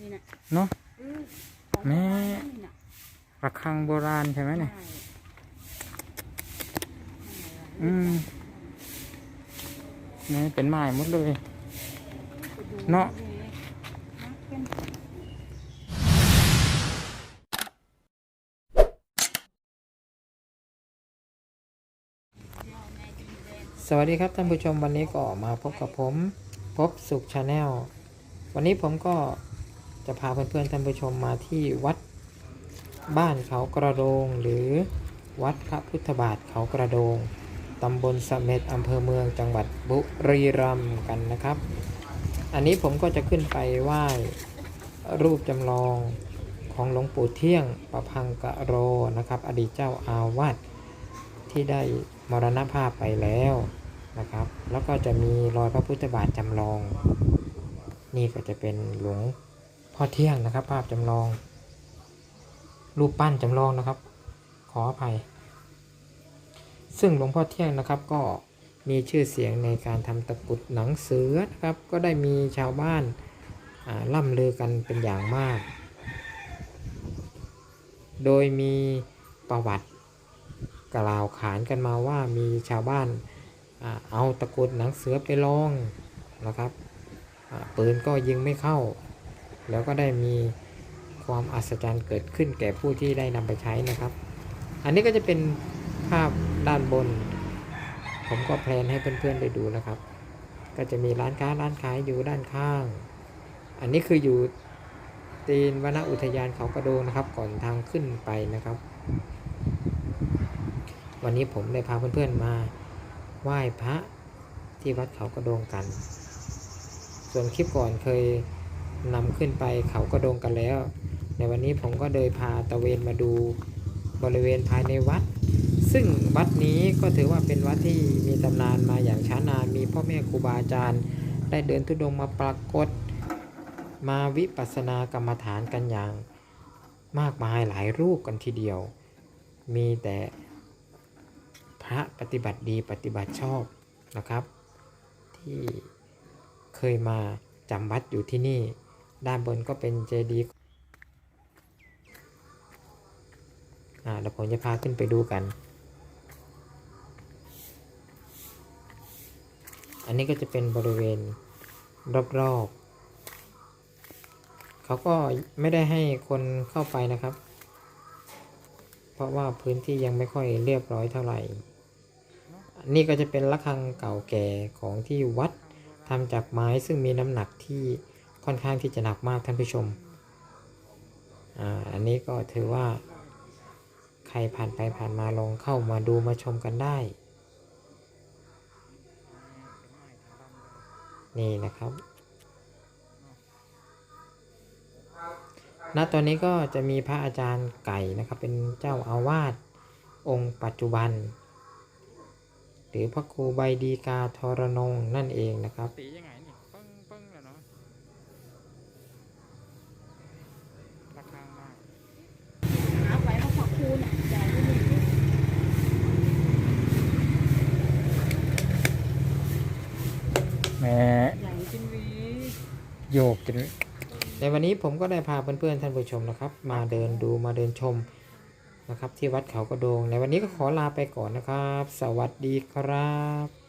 นี่นะเนาะเออของแม่โบราณนี่น่ะระฆังโบราณใช่ไหมเนี่ยใช่อืมนี่เป็นไม้หมดเลยไปดูเนาะลยนะเป็นสวัสดีครับท่านผู้ชมวันนี้ก็มาพบกับผม พบสุขชาแนล วันนี้ผมก็ จะพาเพื่อนๆท่านผู้ชมมาที่วัดบ้านเขากระโดง หรือวัดพระพุทธบาทเขากระโดงตำบลสเม็ดอำเภอเมืองจังหวัดบุรีรัมย์กันนะครับ อันนี้ผมก็จะขึ้นไปไหว้รูปจำลองของหลวงปู่เที่ยงประพังกะโรนะครับ อดีตเจ้าอาวาสที่ได้มรณภาพไปแล้วนะครับ แล้วก็จะมีรอยพระพุทธบาทจำลอง นี่ก็จะเป็นหลวง พ่อเที่ยงนะครับ ภาพจำลอง รูปปั้นจำลองนะครับ ขออภัย ซึ่งหลวงพ่อเที่ยงนะครับก็มีชื่อเสียงในการทำตะกุดหนังเสือนะครับ ก็ได้มีชาวบ้านาล่ำลือกันเป็นอย่างมาก โดยมีประวัติกล่าวขานกันมาว่ามีชาวบ้านอาเอาตะกุดหนังเสือไปลองนะครับปืนก็ยิงไม่เข้า แล้วก็ได้มีความอัศจรรย์เกิดขึ้นแก่ผู้ที่ได้นำไปใช้นะครับ อันนี้ก็จะเป็นภาพด้านบน ผมก็แพลนให้เพื่อนๆได้ดูนะครับ ก็จะมีร้านค้าร้านขายอยู่ด้านข้าง อันนี้คืออยู่ตีนวนอุทยานเขากระโดงนะครับ ก่อนทางขึ้นไปนะครับ วันนี้ผมได้พาเพื่อนๆมาไหว้พระที่วัดเขากระโดงกัน ส่วนคลิปก่อนเคย นำขึ้นไปเขากระโดงกันแล้ว ในวันนี้ผมก็เลยพาตะเวนมาดูบริเวณภายในวัด ซึ่งวัดนี้ก็ถือว่าเป็นวัดที่มีตำนานมาอย่างช้านาน มีพ่อแม่ครูบาอาจารย์ ได้เดินทุดงค์มาปรากฏ มาวิปัสสนากรรมฐานกันอย่างมากมายหลายรูปกันทีเดียว มีแต่พระปฏิบัติดีปฏิบัติชอบนะครับ ที่เคยมาจำวัดอยู่ที่นี่ ด้านบนก็เป็นเจดีย์อ่าเดี๋ยวผมจะพาขึ้นไปดูกัน อันนี้ก็จะเป็นบริเวณรอบๆ เขาก็ไม่ได้ให้คนเข้าไปนะครับ เพราะว่าพื้นที่ยังไม่ค่อยเรียบร้อยเท่าไหร่ นี่ก็จะเป็นระฆังเก่าแก่ของที่วัดทำจากไม้ซึ่งมีน้ำหนักที่ ค่อนข้างที่จะหนักมากท่านผู้ชมอ่าอันนี้ก็ถือว่า ใครผ่านไปผ่านมาลองเข้ามาดูมาชมกันได้ นี่นะครับณตอนนี้ก็จะมีพระอาจารย์ไก่นะครับ เป็นเจ้าอาวาสองค์ปัจจุบัน หรือพระครูใบดีกาทรนงนั่นเองนะครับตียังไงนี่ปึ้งปึ้งแล้วเนาะระฆังมาก หาไปมาขอบคูณอะใหญ่ที่นี่ แม่ใหญ่จริงวีโยกจนในวันนี้ผมก็ได้พาเพื่อนๆท่านผู้ชมนะครับ มาเดินดูมาเดินชมนะครับ ที่วัดเขากระโดง ในวันนี้ก็ขอลาไปก่อนนะครับ สวัสดีครับ